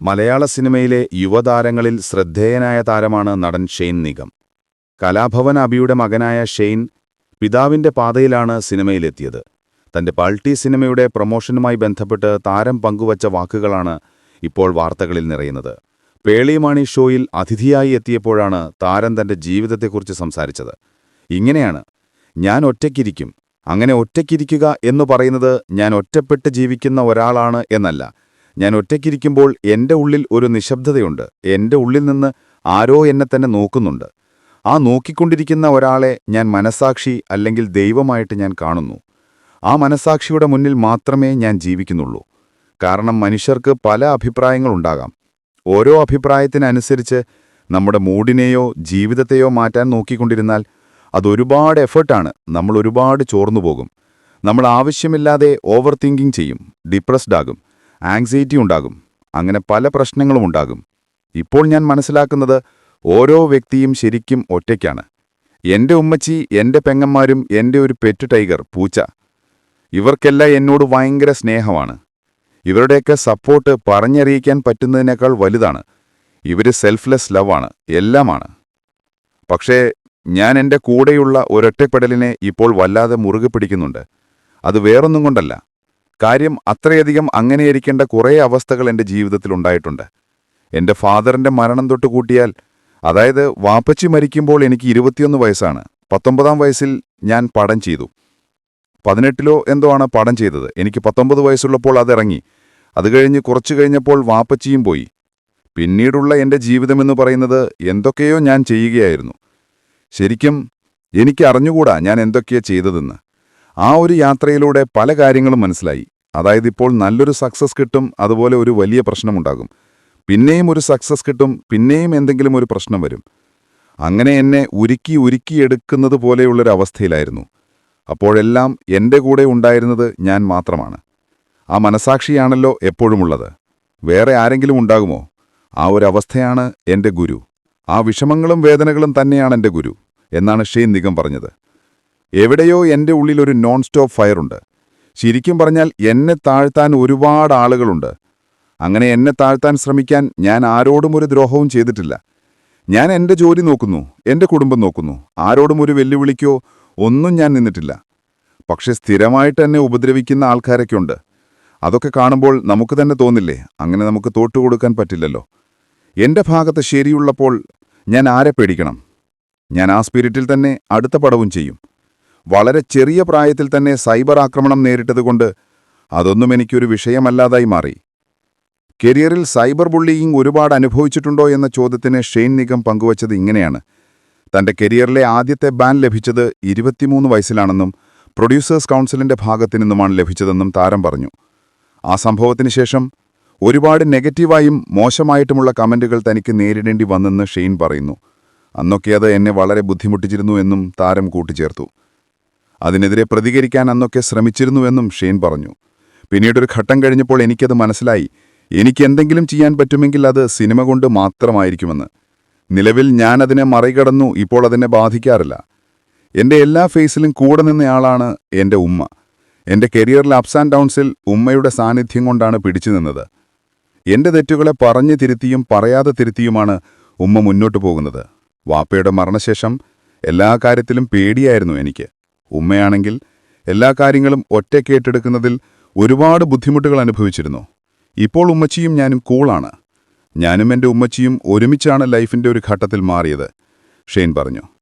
മലയാള സിനിമയിലെ യുവതാരങ്ങളിൽ ശ്രദ്ധേയനായ താരമാണ് നടൻ ഷെയ്ൻ നിഗം. കലാഭവൻ അബിയുടെ മകനായ ഷെയ്ൻ പിതാവിന്റെ പാതയിലാണ് സിനിമയിലെത്തിയത്. തന്റെ പാൾട്ടി സിനിമയുടെ പ്രൊമോഷനുമായി ബന്ധപ്പെട്ട് താരം പങ്കുവച്ച വാക്കുകളാണ് ഇപ്പോൾ വാർത്തകളിൽ നിറയുന്നത്. പേളിമാണി ഷോയിൽ അതിഥിയായി എത്തിയപ്പോഴാണ് താരം തന്റെ ജീവിതത്തെക്കുറിച്ച് സംസാരിച്ചത്. ഇങ്ങനെയാണ്. ഞാൻ ഒറ്റയ്ക്കിരിക്കും. അങ്ങനെ ഒറ്റയ്ക്കിരിക്കുക എന്നു പറയുന്നത് ഞാൻ ഒറ്റപ്പെട്ട് ജീവിക്കുന്ന ഒരാളാണ് എന്നല്ല. ഞാൻ ഒറ്റയ്ക്കിരിക്കുമ്പോൾ എന്റെ ഉള്ളിൽ ഒരു നിശബ്ദതയുണ്ട്. എന്റെ ഉള്ളിൽ നിന്ന് ആരോ എന്നെ തന്നെ നോക്കുന്നുണ്ട്. ആ നോക്കിക്കൊണ്ടിരിക്കുന്ന ഒരാളെ ഞാൻ മനസാക്ഷി അല്ലെങ്കിൽ ദൈവമായിട്ട് ഞാൻ കാണുന്നു. ആ മനസാക്ഷിയുടെ മുന്നിൽ മാത്രമേ ഞാൻ ജീവിക്കുന്നുള്ളൂ. കാരണം മനുഷ്യർക്ക് പല അഭിപ്രായങ്ങളുണ്ടാകാം ഓരോ അഭിപ്രായത്തിനനുസരിച്ച് നമ്മുടെ മൂഡിനെയോ ജീവിതത്തെയോ മാറ്റാൻ നോക്കിക്കൊണ്ടിരുന്നാൽ അതൊരുപാട് എഫേർട്ടാണ്. നമ്മൾ ഒരുപാട് ചോർന്നു പോകും നമ്മൾ ആവശ്യമില്ലാതെ ഓവർ തിങ്കിങ് ചെയ്യും. ഡിപ്രസ്ഡ് ആകും. ആങ്സൈറ്റി ഉണ്ടാകും. അങ്ങനെ പല പ്രശ്നങ്ങളും ഉണ്ടാകും. ഇപ്പോൾ ഞാൻ മനസ്സിലാക്കുന്നത് ഓരോ വ്യക്തിയും ശരിക്കും ഒറ്റയ്ക്കാണ്. എന്റെ ഉമ്മച്ചി എന്റെ പെങ്ങന്മാരും എന്റെ ഒരു പെറ്റ് ടൈഗർ പൂച്ച ഇവർക്കെല്ലാം എന്നോട് ഭയങ്കര സ്നേഹമാണ്. ഇവരുടെയൊക്കെ സപ്പോർട്ട് പറഞ്ഞറിയിക്കാൻ പറ്റുന്നതിനേക്കാൾ വലുതാണ്. ഇവർ സെൽഫ്ലെസ് ലവാണ് എല്ലാമാണ്. പക്ഷേ ഞാൻ എന്റെ കൂടെയുള്ള ഒരൊറ്റപ്പെടലിനെ ഇപ്പോൾ വല്ലാതെ മുറുകെ പിടിക്കുന്നുണ്ട് അത് വേറൊന്നും കൊണ്ടല്ല. കാര്യം അത്രയധികം അങ്ങനെയിരിക്കേണ്ട കുറേ അവസ്ഥകൾ എന്റെ ജീവിതത്തിൽ ഉണ്ടായിട്ടുണ്ട്. എന്റെ ഫാദറിന്റെ മരണം തൊട്ട് കൂട്ടിയാൽ അതായത് വാപ്പച്ചി മരിക്കുമ്പോൾ എനിക്ക് ഇരുപത്തിയൊന്ന് വയസ്സാണ്. പത്തൊമ്പതാം വയസ്സിൽ ഞാൻ പടം ചെയ്തു. പതിനെട്ടിലോ എന്തോ ആണ് പടം ചെയ്തത്. എനിക്ക് പത്തൊമ്പത് വയസ്സുള്ളപ്പോൾ അതിറങ്ങി അത് കഴിഞ്ഞ് കുറച്ചു കഴിഞ്ഞപ്പോൾ വാപ്പച്ചിയും പോയി. പിന്നീടുള്ള എന്റെ ജീവിതമെന്ന് പറയുന്നത് എന്തൊക്കെയോ ഞാൻ ചെയ്യുകയായിരുന്നു. ശരിക്കും എനിക്ക് അറിഞ്ഞുകൂടാ ഞാൻ എന്തൊക്കെയാ ചെയ്തതെന്ന്. ആ ഒരു യാത്രയിലൂടെ പല കാര്യങ്ങളും മനസ്സിലായി. അതായത് ഇപ്പോൾ നല്ലൊരു സക്സസ് കിട്ടും അതുപോലെ ഒരു വലിയ പ്രശ്നമുണ്ടാകും. പിന്നെയും ഒരു സക്സസ് കിട്ടും പിന്നെയും എന്തെങ്കിലും ഒരു പ്രശ്നം വരും. അങ്ങനെ എന്നെ ഉരുക്കി ഉരുക്കിയെടുക്കുന്നത് പോലെയുള്ളൊരു അവസ്ഥയിലായിരുന്നു അപ്പോഴെല്ലാം എന്റെ കൂടെ ഉണ്ടായിരുന്നത് ഞാൻ മാത്രമാണ്. ആ മനസാക്ഷിയാണല്ലോ എപ്പോഴുമുള്ളത്. വേറെ ആരെങ്കിലും ഉണ്ടാകുമോ? ആ ഒരു അവസ്ഥയാണ് എന്റെ ഗുരു. ആ വിഷമങ്ങളും വേദനകളും തന്നെയാണ് എന്റെ ഗുരു എന്നാണ് ഷെയ്ൻ നിഗം പറഞ്ഞത്. എവിടെയോ എന്റെ ഉള്ളിൽ ഒരു നോൺ സ്റ്റോപ്പ് ഫയറുണ്ട് ശരിക്കും പറഞ്ഞാൽ എന്നെ താഴ്ത്താൻ ഒരുപാട് ആളുകളുണ്ട്. അങ്ങനെ എന്നെ താഴ്ത്താൻ ശ്രമിക്കാൻ ഞാൻ ആരോടും ഒരു ദ്രോഹവും ചെയ്തിട്ടില്ല. ഞാൻ എന്റെ ജോലി നോക്കുന്നു എന്റെ കുടുംബം നോക്കുന്നു. ആരോടും ഒരു വെല്ലുവിളിക്കോ ഒന്നും ഞാൻ നിന്നിട്ടില്ല. പക്ഷെ സ്ഥിരമായിട്ട് എന്നെ ഉപദ്രവിക്കുന്ന ആൾക്കാരൊക്കെ ഉണ്ട് അതൊക്കെ കാണുമ്പോൾ നമുക്ക് തന്നെ തോന്നില്ലേ അങ്ങനെ നമുക്ക് തോട്ടുകൊടുക്കാൻ പറ്റില്ലല്ലോ. എന്റെ ഭാഗത്ത് ശരിയുള്ളപ്പോൾ ഞാൻ ആരെ പേടിക്കണം? ഞാൻ ആ സ്പിരിറ്റിൽ തന്നെ അടുത്ത പടവും ചെയ്യും. വളരെ ചെറിയ പ്രായത്തിൽ തന്നെ സൈബർ ആക്രമണം നേരിട്ടതുകൊണ്ട് അതൊന്നും എനിക്കൊരു വിഷയമല്ലാതായി മാറി. കരിയറിൽ സൈബർ ബുള്ളിയിങ് ഒരുപാട് അനുഭവിച്ചിട്ടുണ്ടോ എന്ന ചോദ്യത്തിന് ഷെയ്ൻ നിഗം പങ്കുവച്ചത് ഇങ്ങനെയാണ്. തന്റെ കരിയറിലെ ആദ്യത്തെ ബാൻ ലഭിച്ചത് ഇരുപത്തിമൂന്ന് വയസ്സിലാണെന്നും പ്രൊഡ്യൂസേഴ്സ് കൗൺസിലിന്റെ ഭാഗത്തു നിന്നുമാണ് ലഭിച്ചതെന്നും താരം പറഞ്ഞു. ആ സംഭവത്തിന് ശേഷം ഒരുപാട് നെഗറ്റീവായും മോശമായിട്ടുമുള്ള കമന്റുകൾ തനിക്ക് നേരിടേണ്ടി വന്നെന്ന് ഷെയ്ൻ പറയുന്നു. അന്നൊക്കെ അത് എന്നെ വളരെ ബുദ്ധിമുട്ടിച്ചിരുന്നു എന്നും താരം കൂട്ടിച്ചേർത്തു. അതിനെതിരെ പ്രതികരിക്കാൻ അന്നൊക്കെ ശ്രമിച്ചിരുന്നുവെന്നും ഷെയ്ൻ പറഞ്ഞു. പിന്നീടൊരു ഘട്ടം കഴിഞ്ഞപ്പോൾ എനിക്കത് മനസ്സിലായി. എനിക്ക് എന്തെങ്കിലും ചെയ്യാൻ പറ്റുമെങ്കിൽ അത് സിനിമ കൊണ്ട് മാത്രമായിരിക്കുമെന്ന്. നിലവിൽ ഞാൻ അതിനെ മറികടന്നു ഇപ്പോൾ അതിനെ ബാധിക്കാറില്ല. എന്റെ എല്ലാ ഫേസിലും കൂടെ നിന്നയാളാണ് എന്റെ ഉമ്മ. എന്റെ കരിയറിലെ അപ്സ് ആൻഡ് ഡൗൺസിൽ ഉമ്മയുടെ സാന്നിധ്യം കൊണ്ടാണ് പിടിച്ചു നിന്നത്. എന്റെ തെറ്റുകളെ പറഞ്ഞു തിരുത്തിയും പറയാതെ തിരുത്തിയുമാണ് ഉമ്മ മുന്നോട്ടു പോകുന്നത്. വാപ്പയുടെ മരണശേഷം എല്ലാ കാര്യത്തിലും പേടിയായിരുന്നു എനിക്ക്. ഉമ്മയാണെങ്കിൽ എല്ലാ കാര്യങ്ങളും ഒറ്റക്കേറ്റെടുക്കുന്നതിൽ ഒരുപാട് ബുദ്ധിമുട്ടുകൾ അനുഭവിച്ചിരുന്നു. ഇപ്പോൾ ഉമ്മച്ചിയും ഞാനും കൂളാണ്. ഞാനും എന്റെ ഉമ്മച്ചിയും ഒരുമിച്ചാണ് ലൈഫിന്റെ ഒരു ഘട്ടത്തിൽ മാറിയത് ഷെയ്ൻ പറഞ്ഞു.